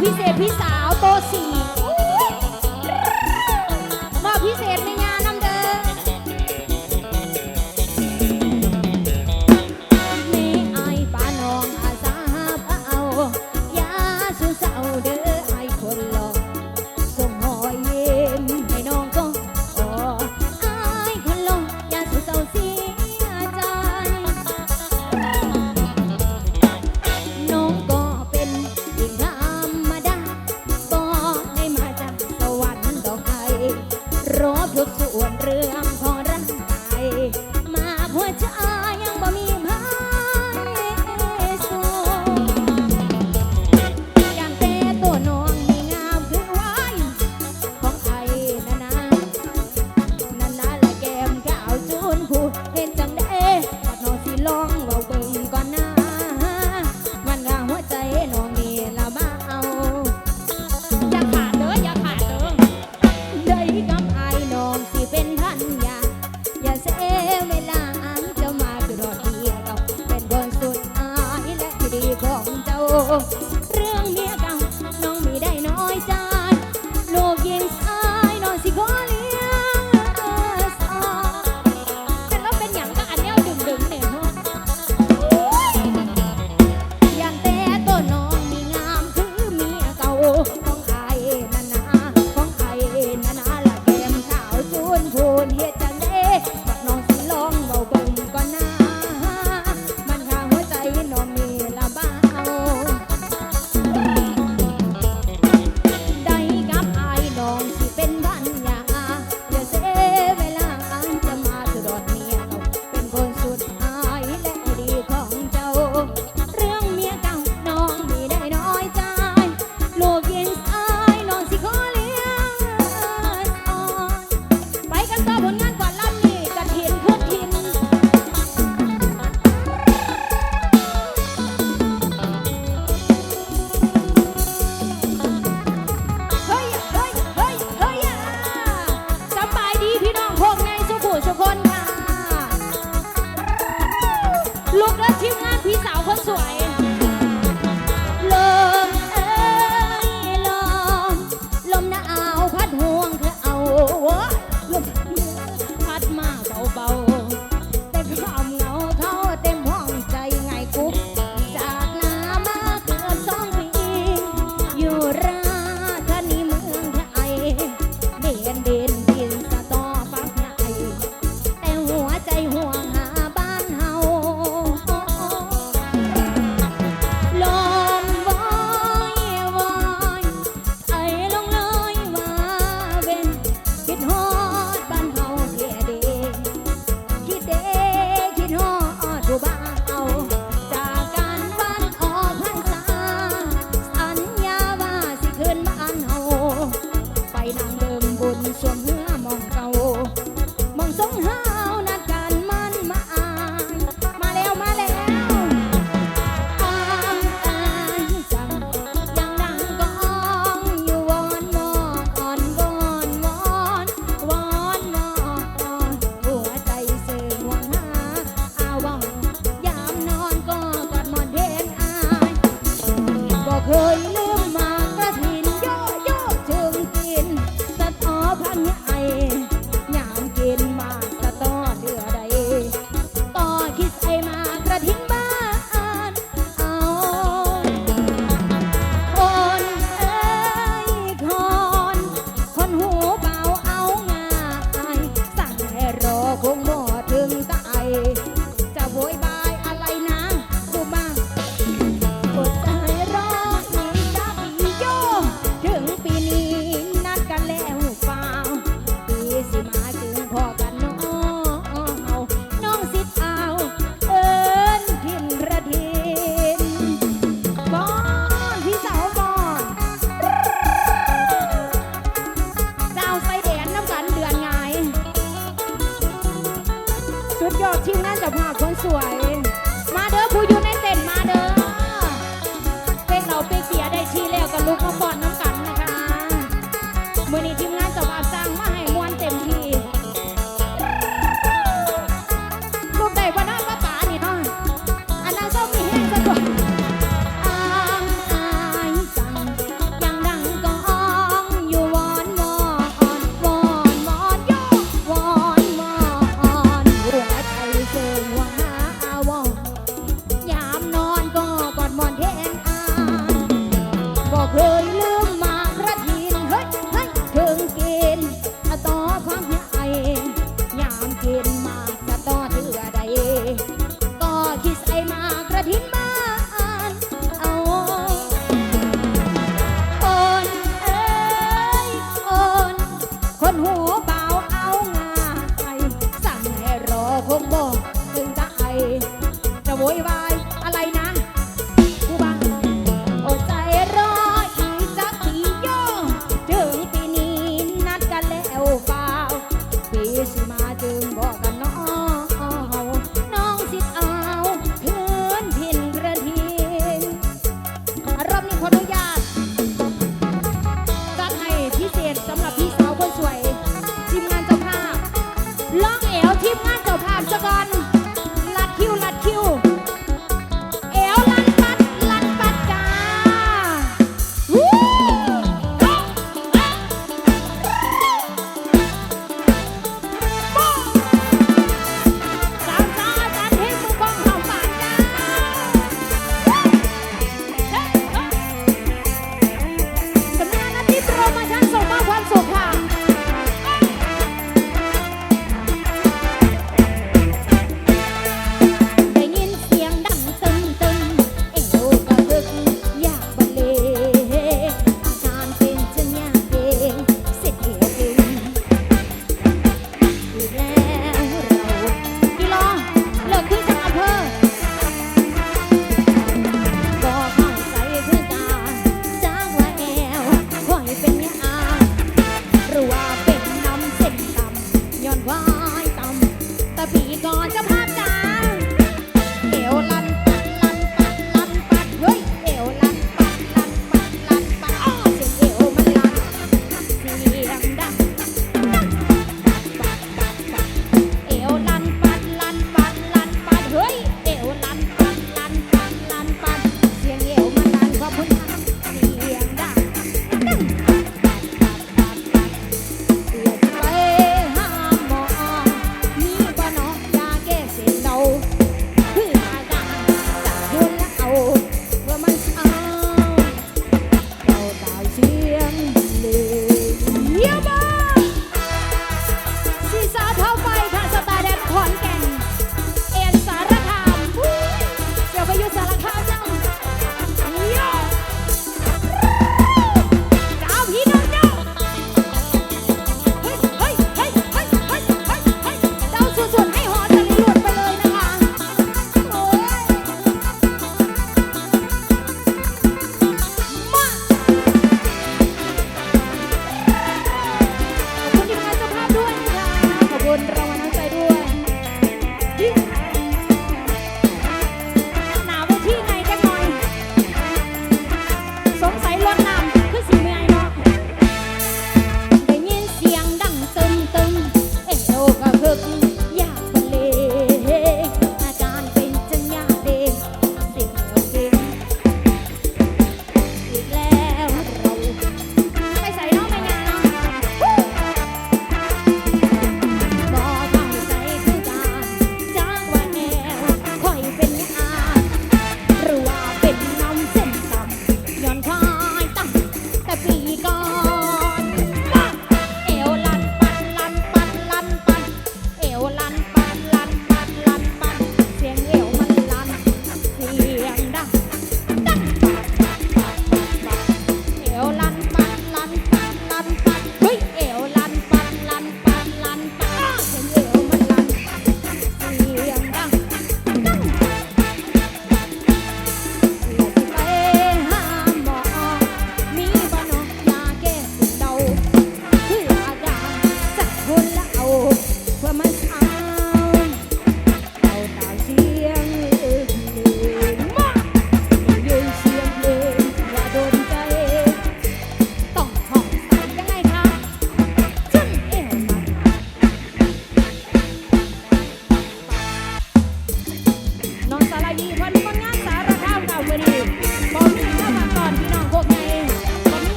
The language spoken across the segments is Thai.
พี่เจพี่สาวโตสี่ 吃完了。 ก่อนเจ้า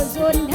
olhos.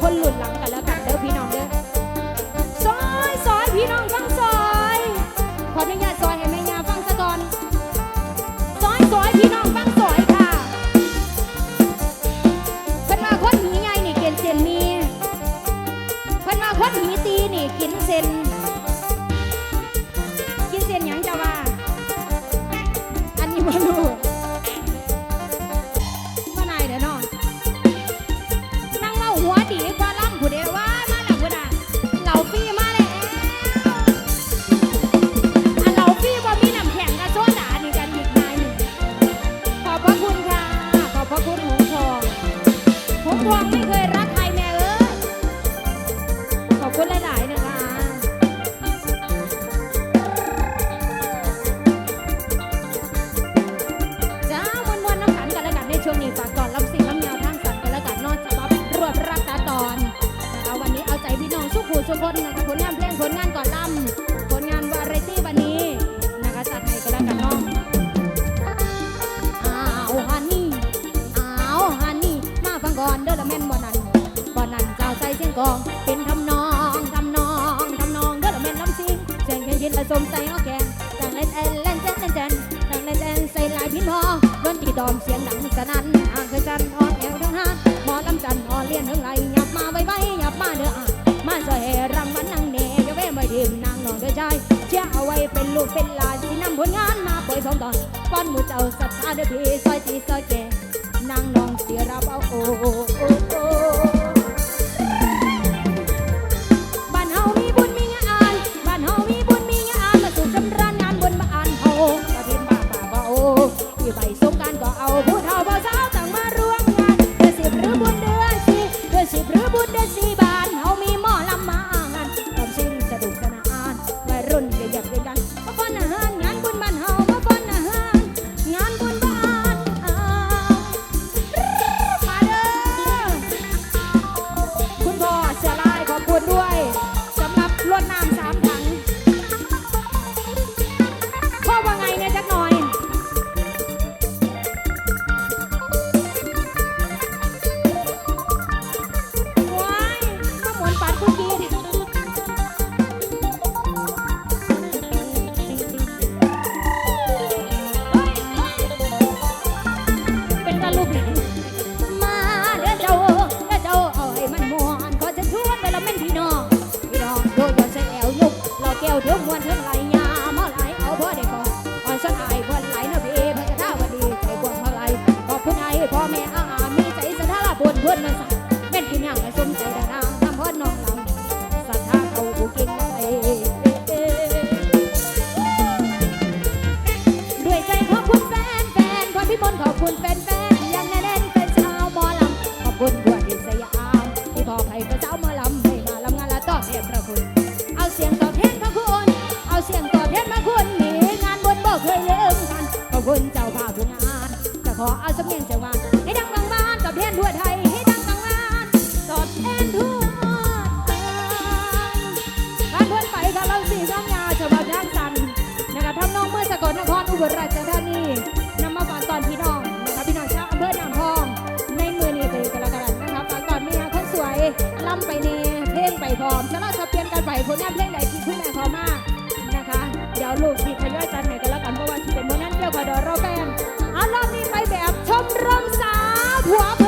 คนหลุดหลังกัน 回来啦 อมเสียงดังสนั่นห่างเคยจันทร์อ่อนแอวทั้งห้าหมอลำจันทร์อ่อนเลียนทั้งไหลหยับมาไว้ไว้หยับมาเด้ออะมาสวยรังมันนางเนยจะเว้ไม่ดื่มนางนอนเด้อใจเชื่อเอาไว้เป็นลูกเป็นหลานที่นำผลงานมาป่วยสองตอนป้อนหมูเจ้าสัตว์ธาเด้อพี่ซอยจีซอยแกนางนอนเสียรับเอาโอโอ้โอ้ กันขอบคุณเจ้าภาพทุกงานจะขอเอาสำเนียงเสียงหวานให้ดังบางบ้านตอบแทนทั่วไทยให้ดังบางบ้านตอบแทนทั่วไทยการพ้นไปค่ะเราสี่สองยาฉบับย่างสันนะคะทำนองเมื่อสกลนครอุบลราชธานีนำมาฝากตอนพี่น้องนะคะพี่น้องชาวอำเภอนางทอง ในมือนี้ไปกันล้วกันนะคะฝากตอนมียคนสวยล่ำไปเนเพลงไปพร้อมจะเราจะเปลี่ยนกันไปผลงานเพลงใดที่คุณแม่ขอมากนะคะ เดี๋ยวลูก เียวก็เดี๋ราแบ่งเอารอบนี้ไปแบบชมรมสาวหัว